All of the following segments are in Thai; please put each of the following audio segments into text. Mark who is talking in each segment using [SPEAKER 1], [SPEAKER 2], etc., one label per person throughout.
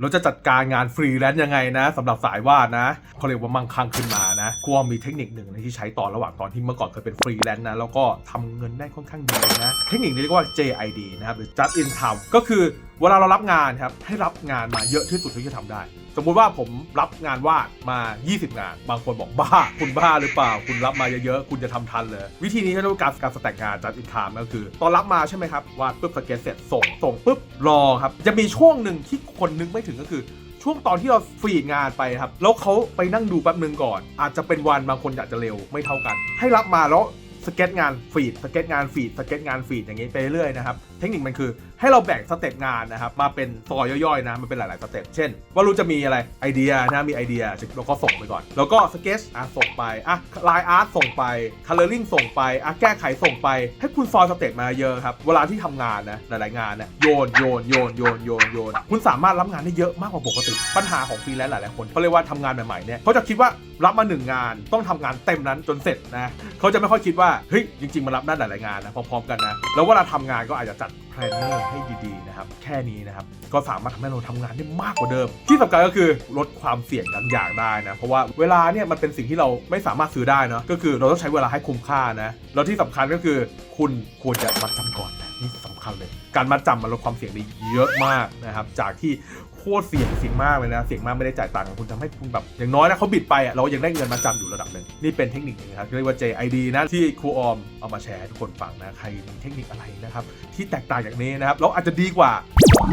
[SPEAKER 1] เราจะจัดการงานฟรีแลนซ์ยังไงนะสำหรับสายวาดนะเขาเรียกว่ามั่งคั่งขึ้นมานะกวางมีเทคนิคหนึ่งนะที่ใช้ต่อระหว่างตอนที่เมื่อก่อนเคยเป็นฟรีแลนซ์นะแล้วก็ทำเงินได้ค่อนข้างดีนะเทคนิคนี้เรียกว่า JID นะครับหรือ Just in Time ก็คือเวลาเรารับงานครับให้รับงานมาเยอะที่สุดที่จะทำได้ สมมุติว่าผมรับงานวาดมา 20 งาน บางคนบอกบ้า คุณบ้าหรือเปล่า คุณรับมาเยอะๆ คุณจะทำทันเลย วิธีนี้เขาเรียกว่าการการสแต็กงานจัดอินทามก็คือ ตอนรับมาใช่ไหมครับ วาดปุ๊บสเก็ตเสร็จส่ง ส่งปุ๊บรอครับ จะมีช่วงหนึ่งที่คนนึกไม่ถึงก็คือช่วงตอนที่เราฟีดงานไปครับ แล้วเขาไปนั่งดูแป๊บนึงก่อน อาจจะเป็นวันบางคนอยากจะเร็วไม่เท่ากัน ให้รับมาแล้ว สเก็ตงานฟีดสเก็ตงานฟีดสเก็ตงานฟีดอย่างนี้ไปเรื่อยนะครับ เทคนิคมันคือให้เราแบ่งสเต็ปงานนะครับมาเป็นซอยย่อยๆนะมันเป็นหลายๆสเต็ปเช่น ว่ารู้จะมีอะไรไอเดียนะมีไอเดียเราก็ส่งไปก่อน แล้วก็สเก็ตอะส่งไปอะลายอาร์ตส่งไปคัลเลอร์ลิงส่งไปอะแก้ไขส่งไป ให้คุณซอยสเต็ปมาเยอะครับเวลาที่ทำงานนะหลายๆงานเนี่ยโยนโยนโยนโยนโยนโยนคุณสามารถรับงานได้เยอะมากกว่าปกติปัญหาของฟรีแลนซ์หลายๆคนเขาเรียกว่าทำงานใหม่ๆเนี่ยเขาจะคิดว่ารับมาหนึ่งงานต้องทำงานเต็มนั้นจนเสร็จนะเขาจะไม่ค่อยคิดว่าเฮ้ยจริง ๆมันรับได้หลายๆงานนะพร้อมๆกันนะแล้วเวลาทำงานก็อาจจะจัดแพลนเนอร์ให้ดีๆนะครับแค่นี้นะครับก็สามารถทำให้เราทำงานได้มากกว่าเดิม ที่สำคัญก็คือลดความเสี่ยงบางอย่างได้นะเพราะว่าเวลาเนี่ยมันเป็นสิ่งที่เราไม่สามารถซื้อได้เนาะก็คือเราต้องใช้เวลาให้คุ้มค่านะแล้วที่สำคัญก็คือคุณควรจะมัดจำก่อนนะนี่สำ คัญเลย การมาจำมันลดความเสี่ยงได้เยอะมากนะครับ จากที่โคตรเสี่ยงเสี่ยงมากเลยนะ เสี่ยงมากไม่ได้จ่ายตังค์คุณทำให้คุณแบบอย่างน้อยนะเขาบิดไปอะเรายังได้เงินมาจำอยู่ระดับหนึ่งนี่เป็นเทคนิคหนึงครับเรียกว่า JID นะที่ครูออมเอามาแชร์ให้ทุกคนฟังนะใครมีเทคนิคอะไรนะครับที่แตกต่างจากนี้นะครับเราอาจจะดีกว่า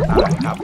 [SPEAKER 1] ได้ครับ